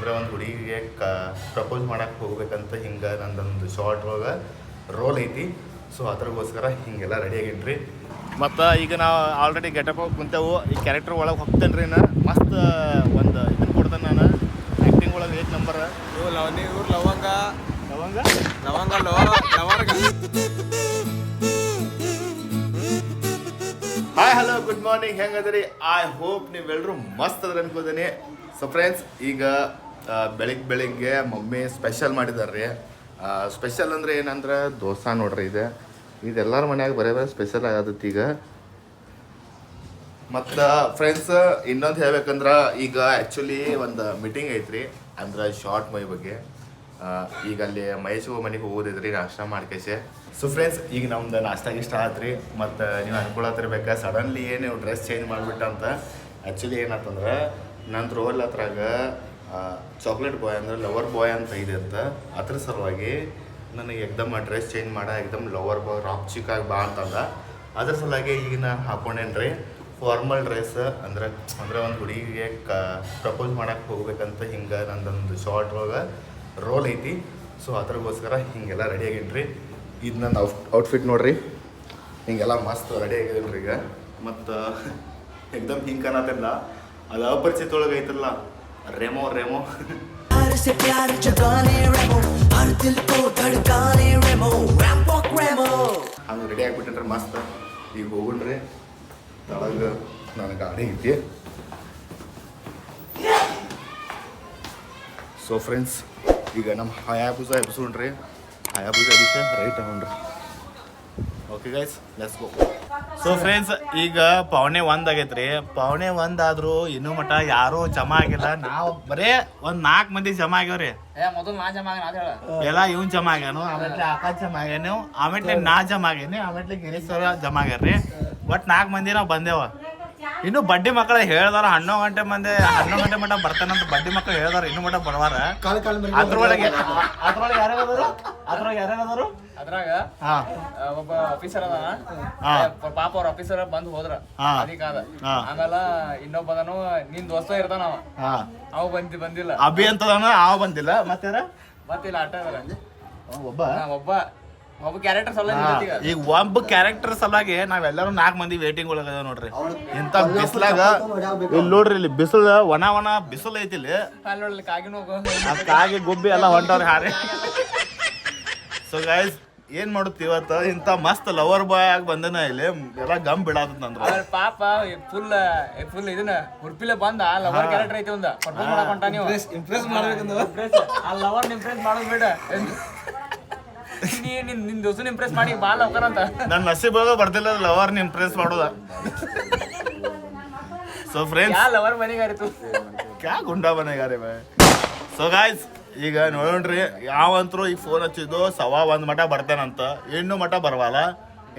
ಅಂದ್ರೆ ಒಂದು ಹುಡುಗಿಗೆ ಕ ಪ್ರಪೋಸ್ ಮಾಡಕ್ಕೆ ಹೋಗ್ಬೇಕಂತ ಹಿಂಗೆ ನಂದೊಂದು ಶಾರ್ಟ್ ಒಳಗೆ ರೋಲ್ ಐತಿ. ಸೊ ಅದ್ರಗೋಸ್ಕರ ಹಿಂಗೆಲ್ಲ ರೆಡಿ ಆಗೇನ್ರಿ. ಮತ್ತು ಈಗ ನಾವು ಆಲ್ರೆಡಿ ಗೆಟಪ್ ಹೋಗಿ ಕುಂತೇವು. ಈ ಕ್ಯಾರೆಕ್ಟರ್ ಒಳಗೆ ಹೋಗ್ತೇನೆ ರೀ ನಾ. ಮಸ್ತ್ ಒಂದು ಇದನ್ನು ಕೊಡ್ತೇನೆ ನಾನು. ಆ್ಯಕ್ಟಿಂಗ್ ಒಳಗೆ ಏಟ್ ನಂಬರ್ ಇವು ಲವ್ ಇವ್ರು ಲವಂಗ. ಲವಂಗ? ಲವಂಗ ಲವ ಲವಂಗ ಹಾಯ್ ಹಲೋ ಗುಡ್ ಮಾರ್ನಿಂಗ್ ಹೆಂಗದ್ರಿ? ಐ ಹೋಪ್ ನೀವೆಲ್ಲರೂ ಮಸ್ತ್ ಅದ್ರ ಅನ್ಕೋದೇನೆ. ಸೊ ಫ್ರೆಂಡ್ಸ್ ಈಗ ಬೆಳಿಗ್ಗೆ ಬೆಳಿಗ್ಗೆ ಮಮ್ಮಿ ಸ್ಪೆಷಲ್ ಮಾಡಿದಾರ್ರಿ ಸ್ಪೆಷಲ್ ಅಂದ್ರೆ ಏನಂದ್ರೆ ದೋಸೆ ನೋಡ್ರಿ ಇದೆ. ಇದೆಲ್ಲರ ಮನ್ಯಾಗ ಬರೇ ಬರೀ ಸ್ಪೆಷಲ್ ಆಗತ್ತೆ ಈಗ. ಮತ್ತು ಫ್ರೆಂಡ್ಸ್ ಇನ್ನೊಂದು ಹೇಳ್ಬೇಕಂದ್ರೆ ಈಗ ಆ್ಯಕ್ಚುಲಿ ಒಂದು ಮೀಟಿಂಗ್ ಐತ್ರಿ, ಅಂದ್ರೆ ಶಾರ್ಟ್ ಮೈ ಬಗ್ಗೆ. ಈಗ ಅಲ್ಲಿ ಮಹೇಶ್ ಮನೆಗೆ ಹೋಗೋದಿದ್ರಿ, ನಾಷ್ಟ ಮಾಡ್ಕೇಶೆ ಸೊ ಫ್ರೆಂಡ್ಸ್ ಈಗ ನಮ್ದು ನಾಷ್ಟ ಇಷ್ಟ ಆತ್ರಿ, ಮತ್ತು ನೀವು ಅನ್ಕೊಳತ್ತಿರ್ಬೇಕಾ ಸಡನ್ಲಿ ಏನು ಡ್ರೆಸ್ ಚೇಂಜ್ ಮಾಡಿಬಿಟ್ಟಂತ ಆ್ಯಕ್ಚುಲಿ ಏನಂತಂದ್ರೆ ನನ್ನ ರೋಲ್ ಹತ್ರಾಗ ಚಾಕ್ಲೇಟ್ ಬಾಯ್ ಅಂದ್ರೆ ಲವರ್ ಬಾಯ್ ಅಂತ ಇದೆ ಅಂತ. ಅದ್ರ ಸಲುವಾಗಿ ನನಗೆ ಎಕ್ದಮ್ ಡ್ರೆಸ್ ಚೇಂಜ್ ಮಾಡ, ಎಕ್ದಮ್ ಲವರ್ ಬಾಯ್ ರಾಕ್ ಚಿಕ್ಕಾಗಿ ಬಾ ಅಂತಂದ. ಅದ್ರ ಸಲುವಾಗಿ ಈಗ ನಾನು ಹಾಕೊಂಡೇನ್ರಿ? ಫಾರ್ಮಲ್ ಡ್ರೆಸ್ ಅಂದ್ರೆ ಅಂದ್ರೆ ಒಂದು ಹುಡುಗಿಗೆ ಕ ಪ್ರಪೋಸ್ ಮಾಡಕ್ಕೆ ಹೋಗ್ಬೇಕಂತ ಹಿಂಗೆ ನಂದೊಂದು ಶಾರ್ಟ್ ಒಳಗೆ ರೋಲ್ ಐತಿ. ಸೊ ಅದ್ರಗೋಸ್ಕರ ಹಿಂಗೆಲ್ಲ ರೆಡಿ ಆಗಿನ್ರಿ. ಇದು ನನ್ನ ಔಟ್ ಔಟ್ಫಿಟ್ ನೋಡ್ರಿ. ಹಿಂಗೆಲ್ಲ ಮಸ್ತ್ ರೆಡಿ ಆಗಿದ್ರಿ ಈಗ. ಮತ್ತು, ಎಕ್ದಮ್ ಹಿಂಗೆ ಕಾಣತ್ತಿಲ್ಲ ಅದು ಅಪರಿಚಿತ ಒಳಗೆ ಐತಲ್ಲ. റെമോ റെമോ ಅದು ರೆಡಿ ಆಗಿಬಿಟ್ಟಿನ್ರಿ ಮಸ್ತ್ ಈಗ ಹೋಗ್ರಿ ತಳಗ ನನ್ನ ಗಾಡಿ ಐತಿ ಸೊ ಫ್ರೆಂಡ್ಸ್ ಈಗ ನಮ್ಮ ಹಯಾಬುಜ ಎಬ್ಸೋಣ್ರಿ ಹಯಾಬುಜ ಅದಕ್ಕೆ ರೈಟ್ ತಗೊಂಡ್ರಿ okay guys let's go so friends ಈಗ ಪಾವಣೆ ಒಂದ್ ಆಗೈತ್ರಿ. ಪಾವಣೆ ಒಂದ್ ಆದ್ರೂ ಇನ್ನೂ ಮಟ ಯಾರು ಜಮಾ ಆಗಿಲ್ಲ. ನಾವು ಬರೇ ಒಂದ್ ನಾಲ್ಕು ಮಂದಿ ಜಮಾ ಆಗ್ಯಾವ್ರಿ. ಏ ಮೊದಲು ನಾ ಜಮಾ ಅದ ಹೇಳ. ಎಲ್ಲ ಇವ್ನ್ ಜಮಾ ಆಗ್ಯಾನು ಆಮೇಲೆ ಆಕಾಶ್ ಜಮಾ ಆಗ್ಯಾನು ಆಮೇಲೆ ನಾ ಜಮಾ ಆಗ್ಯಾನಿ ಆಮೇಲೆ ಗಿರೀಶ್ ಸರ್ ಜಮಾ ಆಗ್ಯಾರ್ರಿ. ಒಟ್ ನಾಲ್ಕು ಮಂದಿ ನಾವ್ ಬಂದೇವ. ಇನ್ನು ಬಡ್ಡಿ ಮಕ್ಕಳ ಹೇಳ್ದಾರ ಹನ್ನೊಂದು ಗಂಟೆ ಮಂದಿ ಹನ್ನೊಂದು ಗಂಟೆ ಮಟ್ಟ ಬರ್ತಾನಂತ ಬಡ್ಡಿ ಮಕ್ಕಳು ಹೇಳ್ದಾರ ಇನ್ನು ಮಟ್ಟ ಬರವಾರ ಅದ್ರೊಳಗೆ ಅದ್ರೊಳಗೆ ಯಾರ್ಯಾರು ಅದ್ರೊಳಗೆ ಯಾರ್ಯಾರು ಅದ್ರಾಗ ಹಾ. ಒಬ್ಬ ಆಫೀಸರ್ ಅದಾನ. ಹಾ. ಪಾಪ ಅವ್ರ ಆಫೀಸರ್ ಬಂದ್ ಹೋದ್ರ. ಅದಕ್ಕಾದ ಆಮೇಲ ಇನ್ನೊಬ್ಬ ಅದನು ನಿನ್ ದೋಸ್ತ ಇರ್ತಾನ ಅವ. ಹಾ. ಅವ ಬಂದಿ ಬಂದಿಲ್ಲ. ಅಭಿ ಅಂತದಾನ ಅವ ಬಂದಿಲ್ಲ. ಮತ್ತೆ ಮತ್ತಿಲ್ಲ ಆಟ ಒಬ್ಬ. ಒಬ್ಬ. ಒಬ್ಬ ಕ್ಯಾರೆಕ್ಟರ್ ಸಲ ಈಗ ಒಬ್ಬ ಕ್ಯಾರೆಕ್ಟರ್ ಸಲುವಾಗಿ ನಾವೆಲ್ಲರೂ ನಾಲ್ಕು ಮಂದಿ ವೇಟಿಂಗ್ ಒಳಗ ಅದಾವ ನೋಡ್ರಿ. ಇಂತ ಬಿಸ್ಲಾಗ ಇಲ್ಲಿ ನೋಡ್ರಿ ಇಲ್ಲಿ ಬಿಸಿಲು ಒಣ ಒಣ ಬಿಸಿಲು ಐತಿ ಇಲ್ಲಿ. ಕಾಗಿ ನೋಡ್ಲಿ ಕಾಗಿನ ಹೋಗು ಆ ಕಾಗೆ ಗುಬ್ಬಿ ಎಲ್ಲ ಹೊಂಟವ್ರಿ ಹಾರಿ. ಸೊ ಗೈಸ್ ಏನ್ ಮಾಡುತ್ತೆ ಇವತ್ತು? ಇಂತ ಮಸ್ತ್ ಲವರ್ ಬಾಯ್ ಆಗಿ ಬಂದನ ಇಲ್ಲಿ. ಎಲ್ಲ ಗಮ್ ಬಿಡಾತದ ನಂದ್ರ ಆಮೇಲೆ ಪಾಪ ಫುಲ್ ಫುಲ್ ಇದನ್ನ ಉರ್ಪಿಲೆ ಬಂದ ಲವರ್ ಕ್ಯಾರೆಕ್ಟರ್ ಐತಿ ಒಂದ. ಪರ್ಫಾರ್ಮ್ ಮಾಡಕ್ ಹೊಂಟ ನೀವು. ಇಂಪ್ರೆಸ್ ಮಾಡ್ಬೇಕಂದ್ರೆ. ಆ ಲವರ್ ಇಂಪ್ರೆಸ್ ಮಾಡೋದ್ ಬೇಡ. ನೀ ನಿನ್ ನಿನ್ ದೋಸ್ತನ ಇಂಪ್ರೆಸ್ ಮಾಡಿ ಬಾ ಲವಕರ್ ಅಂತ. ನನ್ನ ನಸೀಬಾಗ ಬರ್ತಿಲ್ಲ ಲವರ್ನ ಇಂಪ್ರೆಸ್ ಮಾಡೋದ. ಸೊ ಫ್ರೆಂಡ್ಸ್ ಯಾ ಲವರ್ ಮನೆಗಾರಿತು? ಕ್ಯಾ ಗುಂಡಾ ಮನೆಗಾರಿ ಬಾಯ್ ಸೊ ಗಾಯ್ಸ್ ಈಗ ನೋಡ್ರಿ ಯಾವಂತ್ರು ಈಗ ಫೋನ್ ಹಚ್ಚಿದ್ದು ಸವಾ ಒಂದ್ ಮಟ ಬರ್ತಾನಂತ. ಇನ್ನು ಮಟ ಬರವಲ್ಲ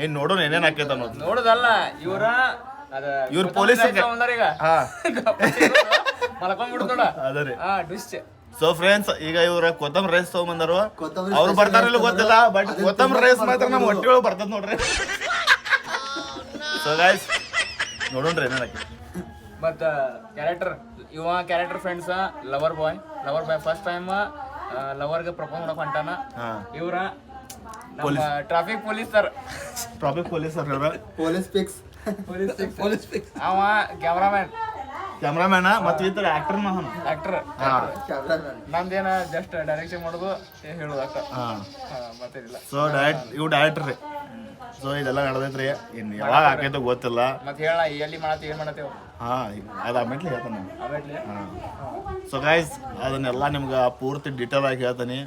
ಇನ್ ನೋಡೋಣ ಏನೇನ್ ಹಾಕೈತ ಅನ್ನೋದು. ನೋಡುದಲ್ಲ ಇವ್ರ ಅದ ಇವ್ರ್ ಹಾ. ಡುಸ್ ಸೊ ಫ್ರೆಂಡ್ಸ್ ಈಗ ಇವ್ರ ಕೊತ್ತಂಬರಿ ರೈಸ್ ತಗೊಂಬಂದರು. ಅವ್ರು ಬರ್ತಾರಿಲ್ಲ ಗೊತ್ತಿಲ್ಲ ಬಟ್ ಕೊತ್ತಂಬರಿ ರೈಸ್ ಮಾತ್ರ ನಮ್ಮ ಹೊಟ್ಟೆ ಒಳಗೆ ಬರ್ತದ ನೋಡ್ರಿ. ಸೊ ಗಾಯ್ಸ್ ನೋಡೋಣ್ರಿ ಹಾಕಿ ಮತ್ತ ಕ್ಯಾರೆಕ್ಟರ್ ಇವ character friends lover boy lover boy first time ಲವರ್ಗೆ propose ಮಾಡಕ್ ಹೊಂಟಾನ. ಇವರ traffic police. Sir traffic police sir police fix police police fix ಅವ ಕ್ಯಾಮ್ರಾಮ್ಯಾನ್ ಕ್ಯಾಮ್ರಾಮ್ಯಾನ ಮತ್ತೆ ಈ ತರ ಆಕ್ಟರ್ ಮಹನ್. ಆಕ್ಟರ್ ಹಾ. ಏನ ನಮ್ದೇನ ಜಸ್ಟ್ ಡೈರೆಕ್ಷನ್ ಮಾಡೋದು ಏ ಹೇಳೋದು ಅಕ್ಕ ಮತ್ತೇನಿಲ್ಲ. ಸೊ ಡೈರೆಕ್ಟ್ ಇವು ಡೈರೆಕ್ಟರ್ ರೀ. ಸೊ ಇದೆಲ್ಲ ನಡೆದೈತ್ರಿ ಇನ್ನು ಯಾವಾಗ ಆಕೈತೋ ಗೊತ್ತಿಲ್ಲ. ಮತ್ತೆ ಹೇಳ ಎಲ್ಲಿ ಮಾಡತ್ತಿ ಏನು ಮಾಡತ್ತೆ ಹಾಂ ಅದು ಆಮೇಲೆ ಹೇಳ್ತಾನೆ ಹಾಂ. ಸೊ ಗಾಯ್ಸ್ ಅದನ್ನೆಲ್ಲ ನಿಮ್ಗೆ ಪೂರ್ತಿ ಡಿಟೇಲ್ ಆಗಿ ಹೇಳ್ತಾನೆ.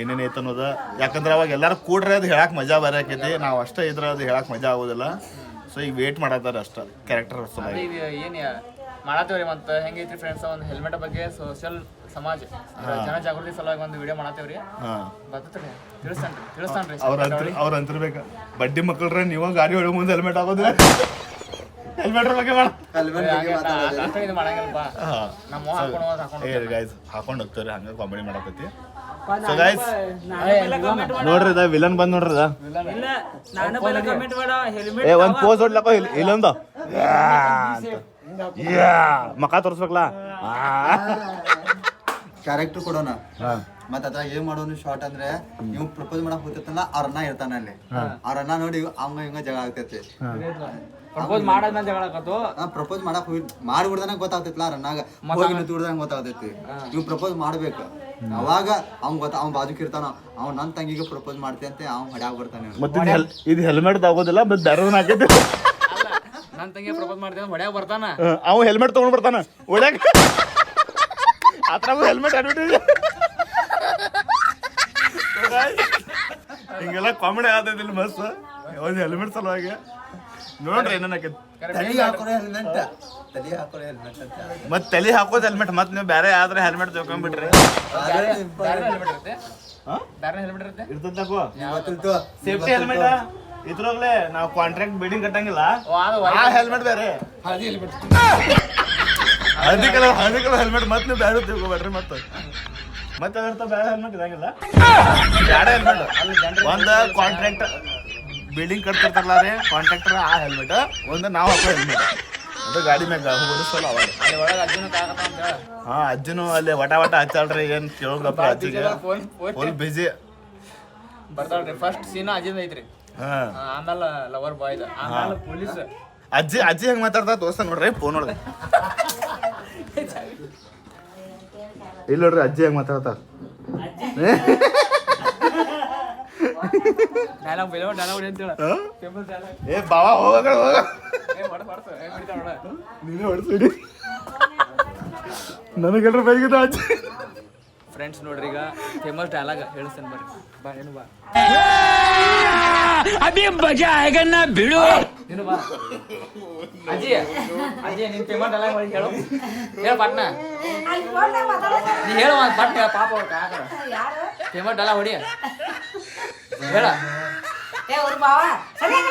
ಏನೇನು ಐತೆ ಅನ್ನೋದು. ಯಾಕಂದ್ರೆ ಅವಾಗ ಎಲ್ಲರೂ ಕೂಡ್ರೆ ಅದು ಹೇಳಕ್ಕೆ ಮಜಾ ಬರ ಆಕೈತಿ. ನಾವು ಅಷ್ಟೇ ಇದ್ರೆ ಅದು ಹೇಳಕ್ಕೆ ಮಜಾ ಆಗೋದಿಲ್ಲ. ಸೊ ಈಗ ವೇಟ್ ಮಾಡತ್ತಾರ ಅಷ್ಟ ಕ್ಯಾರೆಕ್ಟರ್ ಅದೇ ಏನು ಮಾಡತ್ತೇವ್ರಿ ಮತ್ತ? ಹೆಂಗೈತ್ರಿ ಫ್ರೆಂಡ್ಸ್ ಒಂದು ಹೆಲ್ಮೆಟ್ ಬಗ್ಗೆ? ಸೋಷಿಯಲ್ ಸಮಾಜ ಜನ ಜಾಗೃತಿ ಸಲುವಾಗಿ ಒಂದು ವಿಡಿಯೋ ಮಾಡತ್ತೇವ್ರಿ. ಹಾ. ಬರ್ತೈತ್ರಿ ತಿಳಿಸ್ತಾನ್ರಿ ತಿಳಿಸ್ತಾನ್ರಿ ಅವ್ರ ಅಂತರ ಅವ್ರ ಅಂತಿರ್ಬೇಕ. ಬಡ್ಡಿ ಮಕ್ಕಳ್ರೆ ನೀವು ಗಾಡಿ ಒಳಗೆ ಮುಂದೆ ಹೆಲ್ಮೆಟ್ ಆಗೋದು ಹೆಲ್ಮೆಟ್ ಬಗ್ಗೆ ಮಾಡ ಹೆಲ್ಮೆಟ್ ಬಗ್ಗೆ ಮಾತಾಡೋದು. ಅಷ್ಟ ಇದು ಮಾಡಂಗಿಲ್ಲಪ್ಪ ನಮ್ಮ ಅವ್ವ ಹಾಕೊಂಡು ಹೋದ್ ಹಾಕೊಂಡು ಏ ಗೈಸ್ ಹಾಕೊಂಡು ಹೋಗ್ತಾರೆ ಹಂಗ ಕಾಮಿಡಿ ಮಾಡಕತ್ತಿ. ಸೊ ಗೈಸ್ ನೋಡ್ರಿ ಇದ ವಿಲನ್ ಬಂದ್ ನೋಡ್ರಿ ಇದ. ನಾನು ಪೈಲ ಕಮೆಂಟ್ ಮಾಡ. ಹೆಲ್ಮೆಟ್ ಏ ಒಂದ್ ಪೋಸ್ ಹೊಡ್ಲಪ್ಪ ಇಲ್ಲೊಂದು ಯಾ ಮಕ ತೋರ್ಸ್ಬೇಕಲ್ಲ? ಕ್ಯಾರೆಕ್ಟರ್ ಕೊಡೋಣ. ಮತ್ತ ಅದ ಏನ್ ಮಾಡೋನು ಶಾರ್ಟ್ ಅಂದ್ರೆ ಇವ್ ಪ್ರಪೋಸ್ ಮಾಡಕ್ ಹೋಗ್ತಿರ್ತಲ್ಲ ಅರ್ಣ ಇರ್ತಾನ ಅಲ್ಲಿ. ಅವ್ರ ಅಣ್ಣ ನೋಡಿ ಅವಂಗ ಹಿಂಗ ಜಗಳ ಆಗ್ತೈತಿ. ಪ್ರಪೋಸ್ ಮಾಡಾದ್ಮೇಲೆ ಜಗಳ ಆಕತ್ತು ಪ್ರಪೋಸ್ ಮಾಡಕ್ ಹೋಗಿ ಮಾಡ್ಬಿಡ್ದಾನ ಗೊತ್ತಾಗ್ತೈತಿಲ್ಲ ಅರ್ಣಾಗ. ಹೋಗಿ ನಿಂತ್ಬಿಡ್ದಂಗ ಗೊತ್ತಾಗ್ತೈತಿ. ಇವ್ ಪ್ರಪೋಸ್ ಮಾಡ್ಬೇಕು. ಅವಾಗ ಅವ್ನ್ ಗೊತ್ತ ಅವ್ನ್ ಬಾಜುಕ್ ಇರ್ತಾನ. ಅವ್ನ್ ನನ್ ತಂಗಿಗೆ ಪ್ರಪೋಸ್ ಮಾಡ್ತಿ ಅಂತ ಅವ್ನ್ ಹಡ್ಯಾಗ ಬರ್ತಾನೆ ಮತ್ತೆ ಇದು ಹೆಲ್ಮೆಟ್ ಆಗೋದಿಲ್ಲ ಮತ್ತೆ ದರ್ವನ್ ಹಾಕೈತಿ ಅಲ್ಲ ನನ್ನ ತಂಗಿ ಪ್ರಪೋಸ್ ಮಾಡ್ತೀನಿ ಹೊಡ್ಯಾಗ ಬರ್ತಾನ. ಅವ ಹೆಲ್ಮೆಟ್ ತಗೊಂಡ್ ಬರ್ತಾನ. ಅದ್ರಾಗ ಹೆಲ್ಮೆಟ್ ಅಡ್ಬಿಟ್ಟಿದೆ ಹಿಂಗೆಲ್ಲ ಕಾಮಿಡಿ ಆಗತೈತಿಲ್ಲ ಬಸ್ ಒಂದು ಹೆಲ್ಮೆಟ್ ಸಲುವಾಗಿ? ನೋಡ್ರಿ ಏನೇನಾಕೈತಿ ಮತ್ ತಲಿ ಹಾಕೋರೆ ಮತ್ತೆ ತಲೆ ಹಾಕೋದ್ ಹೆಲ್ಮೆಟ್ ಮತ್ತೆ ನೀವು ಬೇರೆ ಆದ್ರೆ ಹೆಲ್ಮೆಟ್ ತಗೊಂಡ್ಬಿಟ್ರಿ ಅದೇ simple. ಬೇರೆ ಹೆಲ್ಮೆಟ್ ಇರುತ್ತೆ? ಬೇರೆ ಹೆಲ್ಮೆಟ್ ಇರುತ್ತೆ? ಇರ್ತದಕ್ಕೋ ಗೊತ್ತಿಲ್ತು. ಸೇಫ್ಟಿ ಹೆಲ್ಮೆಟ್ ಇದ್ರಾಗ್ಲೇ ನಾವು ಕಾಂಟ್ರಾಕ್ಟ್ ಬಿಲ್ಡಿಂಗ್ ಕಟ್ಟಂಗಿಲ್ಲ. ಆ ಹೆಲ್ಮೆಟ್ ಬೇರೆ. ಹಳದಿ ಕಲರ್ ಹಳದಿ ಕಲರ್ ಹೆಲ್ಮೆಟ್ ಮತ್ತೆ ನೀವು ಬೇರೆ ತಿಳ್ಕೊಬೇಡ್ರಿ ಮತ್ತೆ. ಮತ್ತೆ ಅದರ್ಥ ಬೇರೆ ಹೆಲ್ಮೆಟ್ ಇದಾಗಿಲ್ಲ ಬ್ಯಾಡ ಹೆಲ್ಮೆಟ್ ಒಂದು ಕಾಂಟ್ರಾಕ್ಟ್ ಬಿಲ್ಡಿಂಗ್ ಕಟ್ತಿರ್ತಾರಲ್ಲ ರೀ ಕಾಂಟ್ರಾಕ್ಟರ್ ಆ ಹೆಲ್ಮೆಟ್ ಒಂದು ನಾವು ಹಾಕೋ ಹೆಲ್ಮೆಟ್ ಅದು ಗಾಡಿ ಮ್ಯಾಗ ಓಡಿಸಲ್ಲ ಅವಾಗ. ಹಾ ಅಜ್ಜನು ಅಲ್ಲಿ ವಟ ವಟ ಹಚ್ಚಾಳ್ರಿ ಏನ್ ಕೇಳೋದಪ್ಪ ಅಜ್ಜಿಗೆ. ಫುಲ್ ಬಿಜಿ ಬರ್ತಾಳ್ರಿ ಫಸ್ಟ್ ಸೀನ್ ಅಜಿಂದ ಐತ್ರಿ. ಹಾ. ಆಮೇಲೆ ಲವರ್ ಬಾಯ್ ಆಮೇಲೆ ಪೊಲೀಸ್ ಅಜ್ಜಿ ಅಜ್ಜಿ ಹೆಂಗ್ ಮಾತಾಡ್ತಾ ದೋಸ್ತ ನೋಡ್ರಿ ಫೋನ್ ನೋಡ್ರಿ ಇಲ್ಲ ನೋಡ್ರಿ ಅಜ್ಜಿ ಹೆಂಗ್ ಮಾತಾಡ್ತಾರ ಡೈಲಾಗ್ ಬೇರೆ ಡೈಲಾಗ್ ಅಂತ ಅಂತೇಳ ಫೇಮಸ್ ಡೈಲಾಗ್ ಏ ಬಾವ ಹೋಗ ಹೋಗ. ಏ ಹೊಡ ಹೊಡ್ಸು ಏ ಬಿಡ್ತಾಳ ನೋಡ. ನೀನೇ ಹೊಡ್ಸಿಡಿ ನನಗೆಲ್ರ ಬೈಗಿದ ಅಜ್ಜಿ. ಫ್ರೆಂಡ್ಸ್ ನೋಡ್ರಿ ಈಗ ಫೇಮಸ್ ಡೈಲಾಗ್ ಹೇಳಿಸ್ತೇನೆ ಬರ್ರಿ. ಬಾ ಏನು ಬಾ. ನೀನು ಬಾ. ಅಜ್ಜಿ ಅಜ್ಜಿ ನಿನ್ ಫೇಮಸ್ ಡೈಲಾಗ್ ಮಾಡಿ ಹೇಳು. ಹೇಳ ಪಟ್ನ. ನೀ ಹೇಳು ಒಂದು ಪಟ್ನ ಹೇಳ ಪಾಪ ಅವ್ರ ಕಾಕ ಫೇಮಸ್ ಡೈಲಾಗ್ ಹೊಡಿ. ಹೇಳ. ಇದು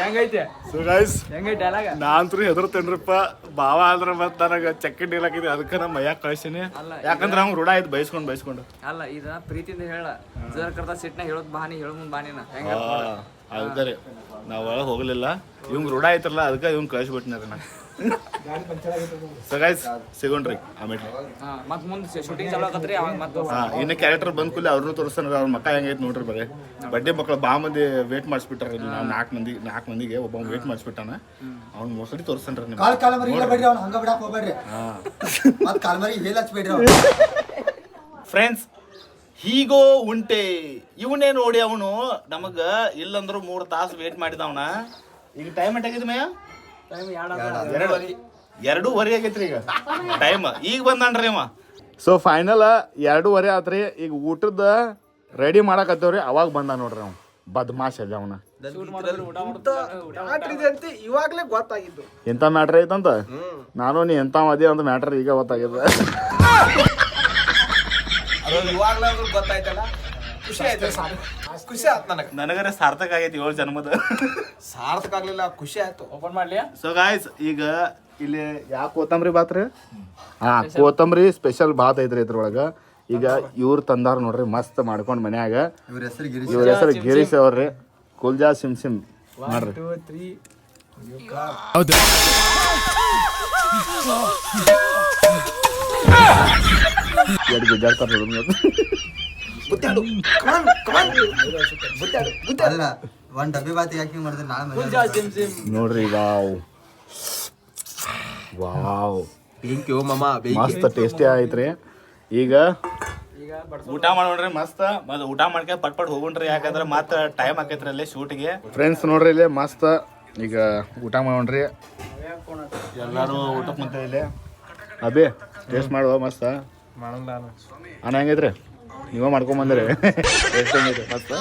ಹೆಂಗೈತೆ? ಸೊ ಗೈಸ್ ಹೆಂಗೈತೆ ಡೈಲಾಗ ನಾನಂತೂ ಹೆದರ್ತೇನ್ರಿಪ್ಪ. ಬಾವ ಅಂದ್ರ ಮತ್ತ ನನಗ ಚಕ್ಕಿ ಡೀಲಾಕಿದೆ ಅದಕ್ಕೆ ನಮ್ಮ ಮೈಯಾಗ ಕಳ್ಸೀನಿ. ಅಲ್ಲ, ಯಾಕಂದ್ರ ಅವ್ನು ರೂಢ ಆಯ್ತು ಬೈಸ್ಕೊಂಡು ಬೈಸ್ಕೊಂಡು. ಅಲ್ಲ ಇದ ಪ್ರೀತಿಯಿಂದ ಹೇಳ. ಜೋರ್ ಕರ್ದ ಸಿಟ್ನ ಹೇಳೋದ್ ಬಾನಿ ಹೇಳೋ ಮುಂದ್ ಬಾನಿನ ಹೆಂಗ ಹೌದರಿ ನಾವು ಒಳಗೆ ಹೋಗ್ಲಿಲ್ಲ. ಇವಂಗ್ ರೂಢ ಆಯ್ತಲ್ಲ ಅದಕ್ಕೆ ಇವ್ನ್ ಕಳಿಸ್ಬಿಟ್ನಾರ ನಾ ಸಿಗೋಣ್ರಿ ಆಮೇಲೆ ಮತ್ ಮುಂದ್ ಶೂಟಿಂಗ್ ಚಾಲೂ ಆಗತ್ರಿ ಅವಾಗ ಮತ್ ಹಾ ಇನ್ನ ಕ್ಯಾರೆಕ್ಟರ್ ಬಂದ ಕೂಲಿ ಅವ್ರನ್ನೂ ತೋರಿಸ್ತಾನ ಅವ್ರ ಮಕ್ಕ ಹೆಂಗೈತೆ ನೋಡ್ರಿ ಬರೀ. ಬಡ್ಡೆ ಮಕ್ಕಳು ಬಾ ಮಂದಿ ವೇಟ್ ಮಾಡಿಸ್ಬಿಟ್ಟಾರ ಇಲ್ಲಿ ನಾವು ನಾಲ್ಕು ಮಂದಿ ನಾಲ್ಕು ಮಂದಿಗೆ ಒಬ್ಬ ವೇಟ್ ಮಾಡಿಸ್ಬಿಟ್ಟಾನ. ಅವ್ನ ಮೋಸ್ಟ್ಲಿ ತೋರಿಸ್ತಾನ್ರಿ ನಿಮ್ಗೆ ಕಾಲ್ ಕಾಲ್ ಮರಿ ಇಲ್ಲ ಬಿಡ್ರಿ ಅವ್ನ ಹಂಗ ಹೋಗ್ಬೇಡ್ರಿ. ಕಾಲ್ ಮರಿ ಹಚ್ಬೇಡ್ರಿ ಫ್ರೆಂಡ್ಸ್ ಹೀಗೋ ಉಂಟೆ. ಇವನೇ ನೋಡಿ ಅವನು ನಮಗ ಇಲ್ಲಂದ್ರು ಮೂರು ತಾಸು ವೇಟ್ ಮಾಡಿದವನ. ಈಗ ಟೈಮ್ ಅಟ್ಟಾಗಿದ್ಮಯ್ಯ ಮಯ್ಯ? ಎರಡು ಎರಡೂವರೆ. ಆಗೈತ್ರಿ ಈಗ. ಟೈಮ್ ಈಗ ಬಂದಾನ್ರಿ ಅವ. ಸೊ ಫೈನಲ್ ಎರಡೂವರೆ ಆತ್ರಿ. ಈಗ ಊಟದ ರೆಡಿ ಮಾಡಾಕತ್ತೇವ್ರಿ. ಅವಾಗ ಬಂದ ನೋಡ್ರಿ ಅವ್ನು ಬದ್ಮಾಶ್ ಅದ ಅವನ. ಇವಾಗ್ಲೇ ಗೊತ್ತಾಗಿದ್ದು. ಎಂತ ಮ್ಯಾಟ್ರ್ ಐತಂತ ನಾನು ನೀ ಎಂತ ಮದಿ ಅಂತ ಮ್ಯಾಟ್ರ್ ಈಗ ಗೊತ್ತಾಗಿದ್ದ ಇವಾಗ್ಲೇ ಗೊತ್ತಾಯ್ತಲ್ಲ? ಖುಷಿ ಆಯ್ತು ಖುಷಿ ಆಯ್ತು ನನಗೆ. ನನಗರ ಸಾರ್ಥಕ ಆಗೈತಿ ಏಳು ಜನ್ಮದ. ಸಾರ್ಥಕ ಆಗ್ಲಿಲ್ಲ ಖುಷಿ ಆಯ್ತು. ಓಪನ್ ಮಾಡ್ಲಿ ಸೊ ಗಾಯ್ಸ್ ಈಗ ಇಲ್ಲಿ ಯಾವ ಕೊತ್ತಂಬರಿ ಬಾತ್ ರೀ? ಹಾ ಕೋತಂಬರಿ ಸ್ಪೆಷಲ್ ಬಾತ್ ಐತ್ರಿ ಇದ್ರೊಳಗ. ಈಗ ಇವ್ರು ತಂದಾರ ನೋಡ್ರಿ ಮಸ್ತ್ ಮಾಡ್ಕೊಂಡ್ ಮನ್ಯಾಗ. ಇವ್ರ ಹೆಸರು ಗಿರೀಶ್. ಇವ್ರ ಹೆಸರು ಗಿರೀಶ್ ಅವ್ರಿ ಕುಲ್ಜಾ ಸಿಮ್ ಸಿಮ್ ಮಾಡ್ರಿ. ಎರಡು ಗುಜ್ಜಾಡ್ತಾರ ನೋಡ್ರಿ ಬುದ್ದಾಡು ಕಮಾನ್ ಕಮಾನ್ ಬುದ್ದಾಡು ಅಲ್ಲ ಒಂದ್ ಡಬ್ಬಿ ಬಾತಿ ಯಾಕೆ ಹಿಂಗ್ ಮಾಡಿದ್ರೆ ನಾಳೆ ಮನೆ ನೋಡ್ರಿ ವಾವ್. ವಾವ್. ಥ್ಯಾಂಕ್ ಯು ಮಮ್ಮ ಮಸ್ತ್ ಟೇಸ್ಟಿ ಐತ್ರಿ ಈಗ? ಊಟ ಮಾಡೋಣ್ರಿ ಮಸ್ತ್. ಮತ್ತೆ ಊಟ ಮಾಡ್ಕೊಂಡು ಪಟ್ ಪಟ್ ಹೋಗುಣ್ರಿ ಯಾಕಂದ್ರೆ ಮತ್ತೆ ಟೈಮ್ ಆಕೈತ್ರಿ ಅಲ್ಲಿ ಶೂಟ್ಗೆ. ಫ್ರೆಂಡ್ಸ್ ನೋಡ್ರಿ ಇಲ್ಲಿ ಮಸ್ತ್. ಈಗ ಊಟ ಮಾಡೋಣ್ರಿ. ಎಲ್ಲಾರು ಊಟಕ್ಕೆ ಮಾಡ್ತಾ ಇಲ್ಲಿ. ಅಬಿ ಟೇಸ್ಟ್ ಮಾಡುವ ಮಸ್ತ್. ಅಣ್ಣ ಹೆಂಗೈತ್ರಿ? ನೀವ ಮಾಡ್ಕೊಂಬಂದ್ರೆ ಮಸ್ತ್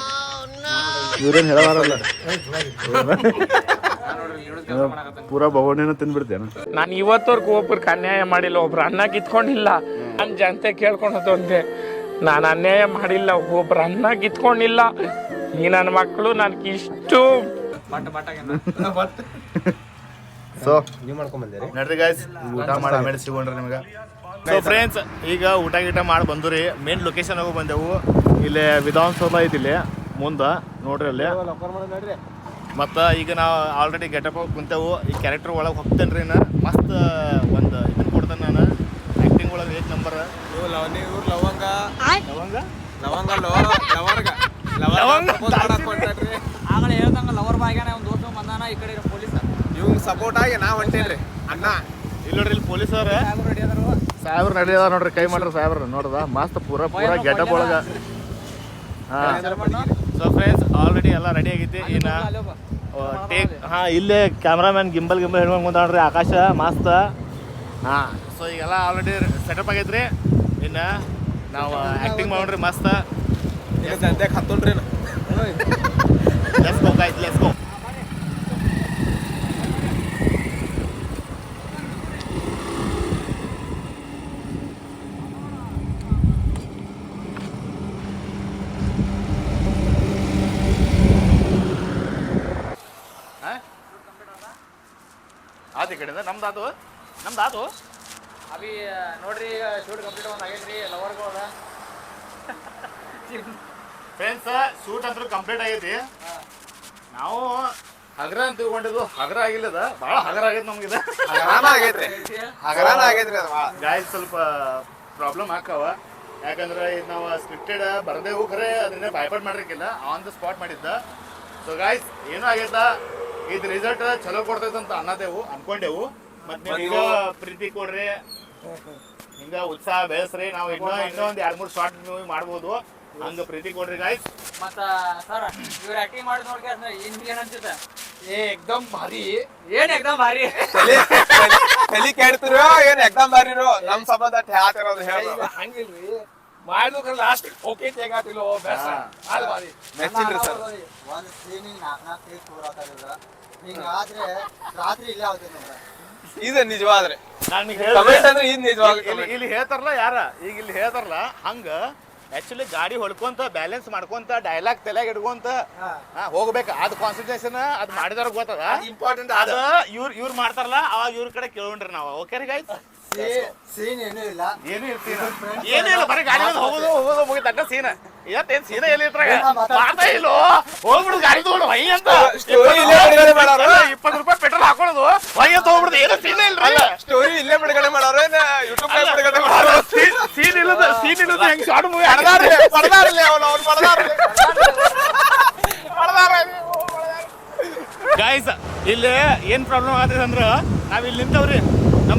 ಇವ್ರೇನ್ ಹೇಳಬಾರಲ್ಲ. ಪೂರಾ ಬಗೋಣಿನ ತಿಂದ್ಬಿಡ್ತೇನ ನಾನು ಇವತ್ತವರೆಗೂ ಒಬ್ರಿಗೆ ಅನ್ಯಾಯ ಮಾಡಿಲ್ಲ ಒಬ್ರು ಅನ್ನ ಕಿತ್ಕೊಂಡಿಲ್ಲ. ನಾನು ಜನತೆ ಕೇಳ್ಕೊಂಡು ಒಂದೇ. ನಾನು ಅನ್ಯಾಯ ಮಾಡಿಲ್ಲ ಒಬ್ರು ಅನ್ನ ಕಿತ್ಕೊಂಡಿಲ್ಲ. ಈ ನನ್ನ ಮಕ್ಕಳು ನನಗೆ ಇಷ್ಟು ಬಟ್ ಬಟ್ ಸೊ ನೀವು ಮಾಡ್ಕೊಂಬಂದಿರಿ ನಡ್ರಿ ಗಾಯ್ಸ್ ಊಟ ಮಾಡಿ ಆಮೇಲೆ ಸಿಗೋಣ್ರಿ ನಿಮ್ಗೆ. ಸೊ ಫ್ರೆಂಡ್ಸ್ ಈಗ ಊಟ ಗೀಟ ಮಾಡಿ ಬಂದ್ರಿ. ಮೇನ್ ಲೊಕೇಶನ್ ಹೋಗಿ ಬಂದೆವು. ಇಲ್ಲಿ ವಿಧಾನಸೌಧ ಐತಿ ಇಲ್ಲಿ ಮುಂದೆ ನೋಡ್ರಿ ಅಲ್ಲಿ. ಮತ್ತು ಈಗ ನಾವು ಆಲ್ರೆಡಿ ಗೆಟಪ್ ಕುಂತೇವು. ಈ ಕ್ಯಾರೆಕ್ಟರ್ ಒಳಗೆ ಹೋಗ್ತೇನೆ ರೀ ನಾ ಮಸ್ತ್ ಒಂದು ಇದನ್ನು ಕೊಡ್ತೇನೆ ನಾನು. ಆ್ಯಕ್ಟಿಂಗ್ ಒಳಗೆ ಏಟ್ ನಂಬರ್ ಇವ್ ಲವಣಿ ಇವ್ರು ಲವಂಗ. ಲವಂಗ? ಲವಂಗ ಲವರ್ಗ. ಲವಂಗ. ಲವಂಗ ಆಗಲೇ ಹೇಳ್ದಂಗ ಲವರ್ ಬಾಗ್ಯಾನ ಒಂದು ದೋಸ್ತ ಬಂದಾನ ಈ ಕಡೆ ಪೊಲೀಸ್. ಇವ್ ಸಪೋರ್ಟ್ ಆಗಿ ನಾ ಹೊಂಟೇನ್ರಿ. ಅಣ್ಣ. ಇಲ್ಲ ನೋಡ್ರಿ ಇಲ್ಲಿ ಪೊಲೀಸರು ಸಾಹೇಬ್ರ ನಡೆಯದ ನೋಡ್ರಿ ಕೈ ಮಾಡ್ರಿ ಸಾಹೇಬ್ರ ನೋಡ್ದ? ಮಸ್ತ್ ಪೂರಾ ಪೂರ ಗೆಟಪ್ ಒಳಗ ಸೊ ಫ್ರೆಂಡ್ಸ್ ಆಲ್ರೆಡಿ ಎಲ್ಲ ರೆಡಿ ಆಗೈತಿ ಇನ್ನ ಟೇಕ್ ಹಾ ಇಲ್ಲೇ ಕ್ಯಾಮ್ರಾಮ್ಯಾನ್ ಗಿಂಬಲ್ ಗಿಂಬಲ್ ಹಿಡ್ಕೊಂಡು ಕುಂತಾಡ್ರಿ ಆಕಾಶ ಮಸ್ತ್. ಹಾ ಸೊ ಈಗೆಲ್ಲ ಆಲ್ರೆಡಿ ಸೆಟಪ್ ಆಗೈತ್ರಿ. ಇನ್ನ ನಾವು ಆಕ್ಟಿಂಗ್ ಮಾಡ್ರಿ ಮಸ್ತ್. ಈಗ ಸಂತೆಗೆ ಕಡೆಯಿಂದ ನಮ್ದು ಅದು ನಮ್ದು ಅದು. ಅಭಿ ನೋಡ್ರಿ ಶೂಟ್ ಕಂಪ್ಲೀಟ್ ಒಂದು ಆಗೈತ್ರಿ ಲವರ್ಗೂ ಅದ. ಫ್ರೆಂಡ್ಸ್ ಶೂಟ್ ಅಂತೂ ಕಂಪ್ಲೀಟ್ ಆಗೈತಿ. ನಾವು ಹಗರ ಅಂತ ತಿಳ್ಕೊಂಡಿದ್ದು ಹಗರ ಆಗಿಲ್ಲದ ಭಾಳ ಹಗರ ಆಗೈತೆ ನಮ್ಗಿದ ಹಗರಾನ ಆಗೈತ್ರಿ. ಹಗರಾನ ಆಗೈತ್ರಿ ಅದು ಭಾಳ. ಗಾಯಸ್ ಸ್ವಲ್ಪ ಪ್ರಾಬ್ಲಮ್ ಆಕಾವ ಯಾಕಂದ್ರೆ ಇದು ನಾವು ಸ್ಕ್ರಿಪ್ಟೆಡ್ ಬರದೇ ಹೋಗ್ರೆ ಅದನ್ನ ಬಾಯ್ಪಾಟ್ ಮಾಡಿರ್ಕಿಲ್ಲ. ಆನ್ ದ ಸ್ಪಾಟ್ ಮಾಡಿದ್ದ. ಸೊ ಗಾಯ್ಸ್ ಏನೂ ಆಗೈತ ಇದು ರಿಸಲ್ಟ್ ಚಲೋ ಕೊಡ್ತೈತೆ ಅಂತ ಅನ್ನದೇವು ಅನ್ಕೊಂಡೆವು. ಮತ್ತೆ ಈಗ ಪ್ರೀತಿ ಕೊಡ್ರಿ. ಹಿಂಗ ಉತ್ಸಾಹ ಬೆಳೆಸ್ರಿ. ನಾವು ಇನ್ನೂ ಇನ್ನೂ ಒಂದು ಎರಡು ಮೂರು ಶಾರ್ಟ್ ಮೂವಿ ಮಾಡ್ಬೋದು. ಹಂಗ ಪ್ರೀತಿ ಕೊಡ್ರಿ ಗಾಯ್ಸ್ ಮತ್ತ ಸರ್ ಇವ್ರ ಆಕ್ಟಿಂಗ್ ಮಾಡಿ ನೋಡ್ಕೆ ಅದ್ನ ಏನ್ ಅನ್ಸುತ್ತೆ? ಏ ಎಕ್ದಮ್ ಭಾರಿ. ಏನ್ ಎಕ್ದಮ್ ಭಾರಿ? ತಲಿ ಕೇಳ್ತಿರೋ ಏನ್ ಎಕ್ದಮ್ ಬಾರಿರೋ ನಮ್ ಸಂಬಂಧ ಹಂಗಿಲ್ಲ ರೀ ಹಂಗಿಲ್ರಿ. ಮಾಡಿದ್ರೆ ಲಾಸ್ಟ್ ಓಕೆ ತೆಗಾತಿಲ್ಲ ಬೇಸ ಅದು ಬಾರಿ. ಮೆಚ್ಚಿನ್ರಿ ಸರ್. ಒಂದು ಸೀನಿಗೆ ನಾಲ್ಕು ನಾಲ್ಕು ಟೇಕ್ ತೋರಾತಾಗಿದ್ರ ಹಿಂಗಾದ್ರೆ ರಾತ್ರಿ ಇಲ್ಲೇ ಆಗುತ್ತೆ ಇದು ನಿಜವಾದ್ರೆ. ನಾನು ಕಮೆಂಟ್ ಅಂದ್ರೆ ಇದು ನಿಜವಾಗ ಇಲ್ಲಿ ಹೇಳ್ತಾರಲ್ಲ ಯಾರ? ಈಗ ಇಲ್ಲಿ ಹೇಳ್ತಾರಲ್ಲ ಹಂಗ ಆಕ್ಚುಲಿ ಗಾಡಿ ಹೊಡ್ಕೊಂತ ಬ್ಯಾಲೆನ್ಸ್ ಮಾಡ್ಕೊಂತ ಡೈಲಾಗ್ ತಲೆಗೆ ಇಡ್ಕೊಂತ ಹಾ, ಹೋಗ್ಬೇಕು. ಅದು ಕಾನ್ಸಂಟ್ರೇಷನ್ ಅದ್ ಮಾಡಿದವ್ರ ಗೊತ್ತದ? ಇಂಪಾರ್ಟೆಂಟ್ ಅದ ಇವ್ರ ಇವ್ರ ಮಾಡ್ತಾರಲ್ಲ ಅವಾಗ ಇವ್ರ ಕಡೆ ಕೇಳೋಣ್ರಿ ನಾವು. ಓಕೆ ರೀ ಗಾಯ್ಸ್ ಸೀನ್ ಏನೂ ಇಲ್ಲ. ಏನು ಇರ್ತೀನ ಏನೂ ಇಲ್ಲ ಬರೀ ಗಾಡಿ ಮೇಲೆ ಹೋಗೋದು ಹೋಗೋದು ಮುಗಿದ ಅಡ್ಡ ಸೀನ ಇವತ್ತೇನ್ ಸೀನ ಎಲ್ಲಿ ಇರ್ತಾಗ ಮಾತಾ ಇಲ್ಲೋ? ಹೋಗ್ಬಿಡು ಗಾಡಿ ತಗೊಂಡು ವೈ ಅಂತ. ಇಪ್ಪತ್ತು ರೂಪಾಯಿ ಪೆಟ್ರೋಲ್ ಹಾಕೊಳ್ಳೋದು. ಅಂತ ಹೋಗ್ಬಿಡುದು. ಏನು ಸೀನ ಇಲ್ಲ ಸ್ಟೋರಿ ಇಲ್ಲೇ ಬಿಡುಗಡೆ ಮಾಡೋರು? ಯೂಟ್ಯೂಬ್ ಬಿಡುಗಡೆ ಮಾಡೋರು? ಸೀನ್ ಇಲ್ಲದ ಸೀನ್ ಇಲ್ಲದ ಹೆಂಗ್ ಶಾರ್ಟ್ ಮೂವಿ ಅವ್ನು ಅವ್ನು ಪಡ್ದಾರ್ಲಿ ಗಾಯ್ಸ್ ಇಲ್ಲಿ ಏನ್ ಪ್ರಾಬ್ಲಮ್ ಆಗ್ತದೆ ಅಂದ್ರೆ ನಾವ್ ಇಲ್ಲಿ ನಿಂತವ್ರಿ.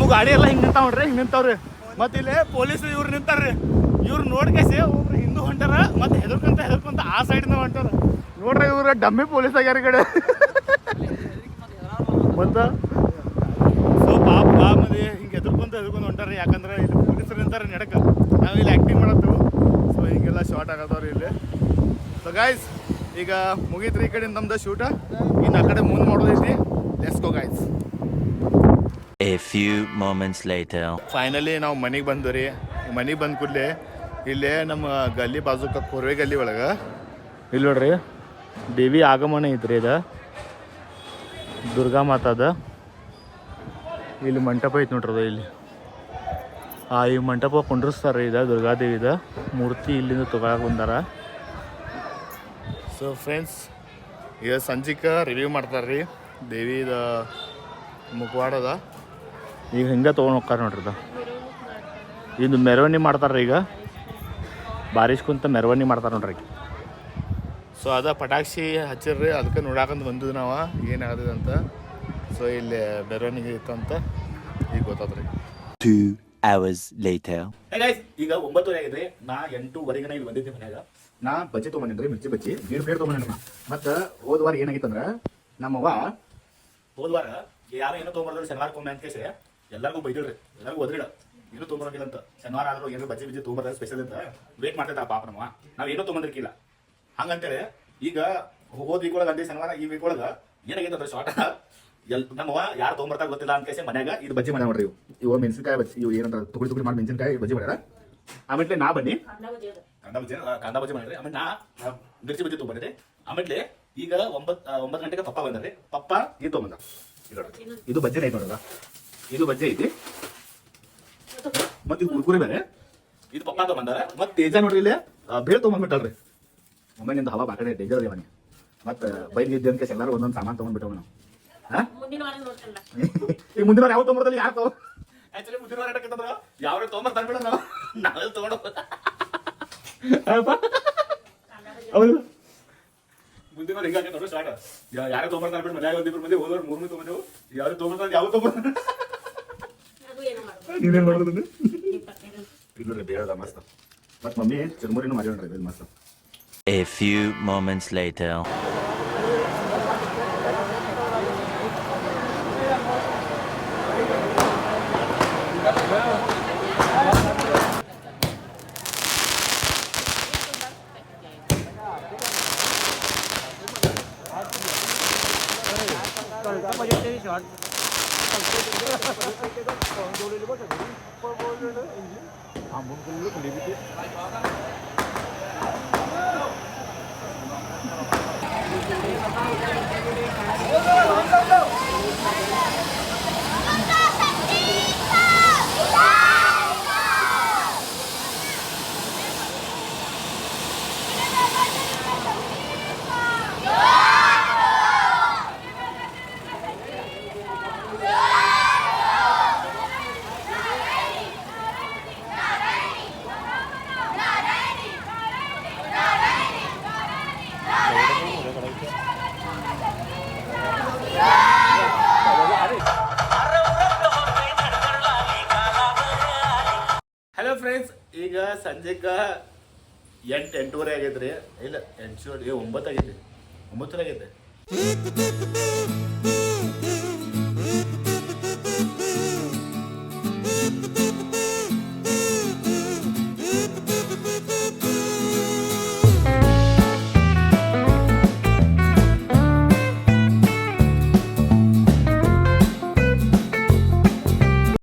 ನಮಗ್ ಗಾಡಿ ಎಲ್ಲ ಹಿಂಗ್ ನಿಂತಾವ್ ಹಿಂಗೆ ನಿಂತಾವ್ರಿ. ಮತ್ತೆ ಇಲ್ಲಿ ಪೊಲೀಸ್ ಇವ್ರು ನಿಂತಾರ್ರಿ. ಇವ್ರು ನೋಡ್ಕೇಸಿ ಒಬ್ರು ಹಿಂದೂ ಹೊಂಟಾರ ಮತ್ತೆ ಹೆದರ್ಕೊಂತ ಹೆದರ್ಕೊಂತ ಆ ಸೈಡ್ನ ಹೊಂಟಾರ ನೋಡ್ರಿ ಇವ್ರ ಡಮ್ಮಿ ಪೊಲೀಸ್ ಆಗ್ಯಾರ ಕಡೆ. ಮತ್ತ? ಸೊ ಪಾಪ ಮದಿ ಹಿಂಗೆ ಹೆದರ್ಕೊಂತ ಹೆದರ್ಕೊಂತ ಹೊಂಟಾರ್ರಿ ಯಾಕಂದ್ರೆ ಇಲ್ಲಿ ಪೊಲೀಸರು ನಿಂತಾರೆ ನಡಕ. ನಾವು ಇಲ್ಲಿ ಆಕ್ಟಿಂಗ್ ಮಾಡತ್ತೇವು. ಸೊ ಹಿಂಗೆಲ್ಲ ಶಾರ್ಟ್ ಆಗತ್ತವ್ರಿ ಇಲ್ಲಿ. ಸೊ ಗಾಯ್ಸ್ ಈಗ ಮುಗೀತ್ರಿ ಈ ಕಡೆ ನಮ್ದು ಶೂಟ ಇನ್ನು ಆ ಕಡೆ ಮುಂದೆ ಮಾಡೋದೈತಿ. Let's go guys A few moments later finally ನಾವು ಮನೆಗೆ ಬಂದು ರೀ. ಮನೆಗೆ ಬಂದ ಕೂಡಲೇ ಇಲ್ಲೇ ನಮ್ಮ ಗಲ್ಲಿ ಬಾಜುಕ ಕೊರ್ವೆ ಗಲ್ಲಿ ಒಳಗೆ. ಇಲ್ಲಿ ನೋಡ್ರಿ, ದೇವಿ ಆಗಮನ ಐತ್ರಿ ಇದು ದುರ್ಗಾ ಮಾತಾದ ಇಲ್ಲಿ ಮಂಟಪ ಐತಿ ನೋಡ್ರಿ ಅದು ಇಲ್ಲಿ. ಆ, ಈ ಮಂಟಪ ಕುಂಡ್ರಸ್ತಾರ ಇದು ದುರ್ಗಾದೇವಿದ ಮೂರ್ತಿ ಇಲ್ಲಿಂದ ತಗೊಳಕ್ ಬಂದಾರ. ಸೊ ಫ್ರೆಂಡ್ಸ್ ಈಗ ಸಂಜಿಕ ರಿವ್ಯೂ ಮಾಡ್ತಾರೆ ರೀ ದೇವಿದ ಮುಖವಾಡದ. ಈಗ ಹಿಂಗೆ ತೊಗೊಂಡು ಹೋಗ್ತಾರೆ ನೋಡ್ರಿ ಇದು. ಇದು ಮೆರವಣಿಗೆ ಮಾಡ್ತಾರೆ ಈಗ. ಬಾರಿಶ್ ಕುಂತ ಮೆರವಣಿಗೆ ಮಾಡ್ತಾರೆ ನೋಡ್ರಿ ಸೊ ಅದ ಪಟಾಕ್ಷಿ ಹಚ್ಚಿರ್ರಿ ಅದಕ್ಕೆ ನೋಡಾಕಂತ ಬಂದಿದ್ದು ನಾವು. ಏನಾಗದ ಅಂತ. ಸೊ ಇಲ್ಲಿ ಮೆರವಣಿಗೆ ಇತ್ತು ಅಂತ ಈಗ ಗೊತ್ತಾದ್ರಿ Two hours later. ಈಗ ಒಂಬತ್ತುವರೆ ಆಗಿದ್ರಿ ನಾ ಎಂಟೂವರೆಗೆ ಇಲ್ಲಿ ಬಂದಿದ್ದೆ ಮನ್ಯಾಗ. ನಾ ಬಜ್ಜಿ ತೊಗೊಂಡಿದ್ರಿ ಮಿರ್ಚಿ ಬಜ್ಜಿ ನೀರು ಬೇರ್ ತೊಗೊಂಡಿದ್ರಿ ಮತ್ತ ಹೋದ ವಾರ ಏನಾಗಿತ್ತಂದ್ರ ನಮ್ಮವ್ವ ಹೋದ ವಾರ ಯಾರು ಏನೋ ತೊಗೊಂಬರ್ದ್ರು ಶನಿವಾರಕ್ಕೊಮ್ಮೆ ಅಂತ ಕೇಸಿ ಎಲ್ಲರಿಗೂ ಬೈದಿಳ್ರಿ ಎಲ್ಲರಿಗೂ ಒದ್ರಿಡ. ಏನೂ ತೊಗೊಂಬರಂಗಿಲ್ಲ ಅಂತ. ಶನಿವಾರ ಆದ್ರೂ ಏನೋ ಬಜ್ಜಿ ಬಜ್ಜಿ ತೊಗೊಂಬರ ಸ್ಪೆಷಲ್ ಅಂತ. ವೇಟ್ ಮಾಡ್ತೈತೆ ಆ ಪಾಪ ನಮ್ಮ ನಾವ್ ಏನೋ ತೊಗೊಂಬಂದಿರ್ಕಿಲ್ಲ ಹಂಗಂತೇಳಿ ಈಗ ಹೋದ ವೀಕ್ ಒಳಗೆ ಅಂದೇ ಶನಿವಾರ ಈ ವೀಕ್ ಒಳಗೆ ಏನಾಗೈತೆ ಅಂದ್ರೆ ಶಾರ್ಟ್ ಎಲ್ ನಮ್ಮವ ಯಾರು ತೊಗೊಂಬರ್ತಾರ ಗೊತ್ತಿಲ್ಲ ಅಂತ ಕೇಸಿ ಮನ್ಯಾಗ ಇದು ಬಜ್ಜಿ ಮನೆ ನೋಡ್ರಿ ಇವ್ ಮೆಣಸಿನಕಾಯಿ ಬಜ್ಜಿ ಇವು ಏನಂತ ತುಗುಡಿ ತುಗುಡಿ ಮಾಡಿ ಮೆಣಸಿನಕಾಯಿ ಬಜ್ಜಿ ಮಾಡ್ಯಾರ. ಆಮೇಲೆ ನಾ ಬನ್ನಿ. ಕಂದ ಬಜ್ಜಿ ಕಂದ ಬಜ್ಜಿ ಮಾಡ್ರಿ. ಆಮೇಲೆ ನಾ ಮಿರ್ಚಿ ಬಜ್ಜಿ ತೊಗೊಂಡ್ರಿ ಆಮೇಲೆ ಈಗ ಒಂಬತ್ ಆ, ಒಂಬತ್ತು ಗಂಟೆಗೆ ಪಪ್ಪ ಬಂದ್ರಿ ಪಪ್ಪ ಇದು ತೊಗೊಂಬಂದ. ಇದು ಬಜ್ಜಿ ಐತಿ ನೋಡ್ರ ಇದು ಬಜ್ಜಿ ಐತಿ. ಮತ್ತೆ ಇದು ಕುರ್ಕುರಿ ಬೇರೆ. ಇದು ಪಪ್ಪ ಬಂದಾರ. ಮತ್ತೆ ತೇಜ ನೋಡ್ರಿ ಇಲ್ಲಿ ಬೇಳೆ ತೊಗೊಂಬಂದ್ಬಿಟ್ಟಲ್ರಿ ಒಮ್ಮೆ ನಿಂದ ಹವಾ ಬಾಕಡೆ ಡೇಂಜರ್ ಅದೇ ಮನೆ ಮತ್ತೆ ಬೈಕ್ ಇದ್ದೆ ಅಂತ ಎಲ್ಲರೂ ಒಂದೊಂದು ಸಾಮಾನು ತೊಗೊಂಡ್ಬಿಟ್ಟವ ನಾವು. ಹಾ? ಮುಂದಿನ ವಾರ ನೋಡ್ತಲ್ಲ ಈಗ ಮುಂದಿನ ವಾರ ಯಾವ ತೊಗೊಂಬರ್ದಲ್ಲಿ ಯಾರು ತಗೋ? ಆಕ್ಚುಲಿ ಮುಂದಿನ ವಾರ ಇಡಕತ್ತಂದ್ರ ಯಾವ ತೊಗೊಂಬರ್ ತಂದ್ಬಿಡ ನಾವು. ನಾವೆಲ್ಲ ತಗೊಂಡು ಹೌದು. ಮುಂದಿನ ವಾರ ಹಿಂಗಾಗಿ ನೋಡು ಸ್ಟಾರ್ಟ್ ಯಾರು ತೊಗೊಂಬರ್ತಾರೆ ಮನ್ಯಾಗ ಒಂದಿಬ್ರು ಮಂದಿ ಹೋದವ್ರು ಮೂರು ಮಂದಿ ಯಾರು ತೊಗೊಂಬರ್ತಾರೆ ಯಾವ ತೊಗೊಂಬರ್ತಾರೆ ಅದು ಏನು ಮಾಡೋದು ನೀನೇನ್ ಮಾಡೋದು ಇಪ್ಪತ್ತೈದು ಇಲ್ಲ ಬೇಡ ಮಸ್ತ್. ಮತ್ ಮಮ್ಮಿ ಚುರ್ಮುರಿನೂ ಮಾಡ್ಯಾಳ್ರಿ ಇದು ಮಸ್ತ್. A few moments later. Hello friends ಈಗ ಸಂಜೆಕ ಎಂಟು ಎಂಟೂವರೆ ಆಗೈತ್ರಿ ಇಲ್ಲ ಎಂಟು ಒಂಬತ್ತು ಆಗೈತಿ ಒಂಬತ್ತುವರೆ ಆಗೈತೆ